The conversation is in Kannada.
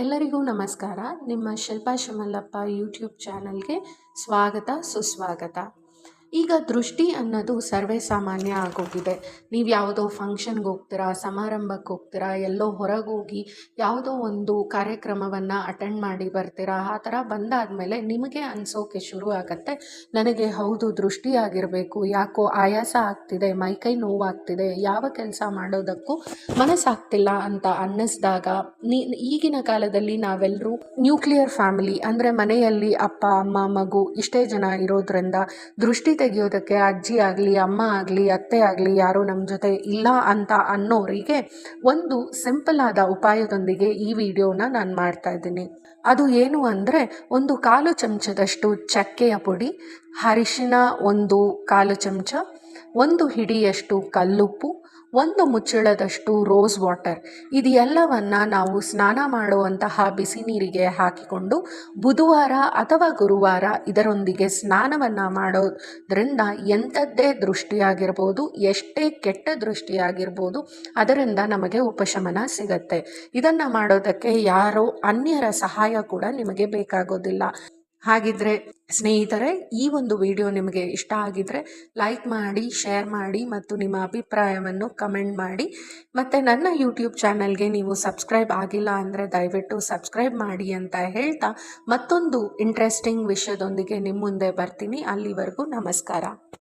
ಎಲ್ಲರಿಗೂ ನಮಸ್ಕಾರ. ನಿಮ್ಮ ಶಿಲ್ಪಾ ಶಮಲ್ಲಪ್ಪ ಯೂಟ್ಯೂಬ್ ಚಾನಲ್ಗೆ ಸ್ವಾಗತ ಸುಸ್ವಾಗತ. ಈಗ ದೃಷ್ಟಿ ಅನ್ನೋದು ಸರ್ವೇ ಸಾಮಾನ್ಯ ಆಗೋಗಿದೆ. ನೀವು ಯಾವುದೋ ಫಂಕ್ಷನ್ಗೆ ಹೋಗ್ತೀರಾ, ಸಮಾರಂಭಕ್ಕೆ ಹೋಗ್ತೀರಾ, ಎಲ್ಲೋ ಹೊರಗೋಗಿ ಯಾವುದೋ ಒಂದು ಕಾರ್ಯಕ್ರಮವನ್ನು ಅಟೆಂಡ್ ಮಾಡಿ ಬರ್ತೀರಾ, ಆ ಥರ ಬಂದಾದಮೇಲೆ ನಿಮಗೆ ಅನಿಸೋಕೆ ಶುರು ಆಗುತ್ತೆ. ನನಗೆ ಹೌದು, ದೃಷ್ಟಿ ಆಗಿರಬೇಕು. ಯಾಕೋ ಆಯಾಸ ಆಗ್ತಿದೆ ಮೈಕೈ ನೋವಾಗ್ತಿದೆ, ಯಾವ ಕೆಲಸ ಮಾಡೋದಕ್ಕೂ ಮನಸ್ಸಾಗ್ತಿಲ್ಲ ಅಂತ ಅನ್ನಿಸಿದಾಗ ನೀ, ಈಗಿನ ಕಾಲದಲ್ಲಿ ನಾವೆಲ್ಲರೂ ನ್ಯೂಕ್ಲಿಯರ್ ಫ್ಯಾಮಿಲಿ ಅಂದರೆ ಮನೆಯಲ್ಲಿ ಅಪ್ಪ, ಅಮ್ಮ, ಮಗು ಇಷ್ಟೇ ಜನ ಇರೋದ್ರಿಂದ ದೃಷ್ಟಿ ತೆಗೆಯೋದಕ್ಕೆ ಅಜ್ಜಿ ಆಗಲಿ, ಅಮ್ಮ ಆಗಲಿ, ಅತ್ತೆ ಆಗಲಿ ಯಾರೂ ನಮ್ಮ ಜೊತೆ ಇಲ್ಲ ಅಂತ ಅನ್ನೋರಿಗೆ ಒಂದು ಸಿಂಪಲ್ ಆದ ಉಪಾಯದೊಂದಿಗೆ ಈ ವಿಡಿಯೋನ ನಾನು ಮಾಡ್ತಾ ಇದ್ದೀನಿ. ಅದು ಏನು ಅಂದರೆ ಒಂದು ಕಾಲು ಚಮಚದಷ್ಟು ಚಕ್ಕೆಯ ಪುಡಿ, ಅರಿಶಿನ ಒಂದು ಕಾಲು ಚಮಚ, ಒಂದು ಹಿಡಿಯಷ್ಟು ಕಲ್ಲುಪ್ಪು, ಒಂದು ಮುಚ್ಚಳದಷ್ಟು ರೋಸ್ ವಾಟರ್. ಇದೆಲ್ಲವನ್ನು ನಾವು ಸ್ನಾನ ಮಾಡುವಂತಹ ಬಿಸಿ ನೀರಿಗೆ ಹಾಕಿಕೊಂಡು ಬುಧವಾರ ಅಥವಾ ಗುರುವಾರ ಇದರೊಂದಿಗೆ ಸ್ನಾನವನ್ನು ಮಾಡೋದ್ರಿಂದ ಎಂಥದ್ದೇ ದೃಷ್ಟಿಯಾಗಿರ್ಬೋದು, ಎಷ್ಟೇ ಕೆಟ್ಟ ದೃಷ್ಟಿಯಾಗಿರ್ಬೋದು, ಅದರಿಂದ ನಮಗೆ ಉಪಶಮನ ಸಿಗತ್ತೆ. ಇದನ್ನು ಮಾಡೋದಕ್ಕೆ ಯಾರೋ ಅನ್ಯರ ಸಹಾಯ ಕೂಡ ನಿಮಗೆ ಬೇಕಾಗೋದಿಲ್ಲ. ಹಾಗಿದ್ರೆ ಸ್ನೇಹಿತರೆ, ಈ ಒಂದು ವಿಡಿಯೋ ನಿಮಗೆ ಇಷ್ಟ ಆಗಿದ್ರೆ ಲೈಕ್ ಮಾಡಿ ಶೇರ್ ಮಾಡಿ ಮತ್ತು ನಿಮ್ಮ ಅಭಿಪ್ರಾಯವನ್ನು ಕಮೆಂಟ್ ಮಾಡಿ. ಮತ್ತು ನನ್ನ ಯೂಟ್ಯೂಬ್ ಚಾನಲ್ಗೆ ನೀವು ಸಬ್ಸ್ಕ್ರೈಬ್ ಆಗಿಲ್ಲ ಅಂದರೆ ದಯವಿಟ್ಟು ಸಬ್ಸ್ಕ್ರೈಬ್ ಮಾಡಿ ಅಂತ ಹೇಳ್ತಾ ಮತ್ತೊಂದು ಇಂಟ್ರೆಸ್ಟಿಂಗ್ ವಿಷಯದೊಂದಿಗೆ ನಿಮ್ಮ ಮುಂದೆ ಬರ್ತೀನಿ. ಅಲ್ಲಿವರೆಗೂ ನಮಸ್ಕಾರ.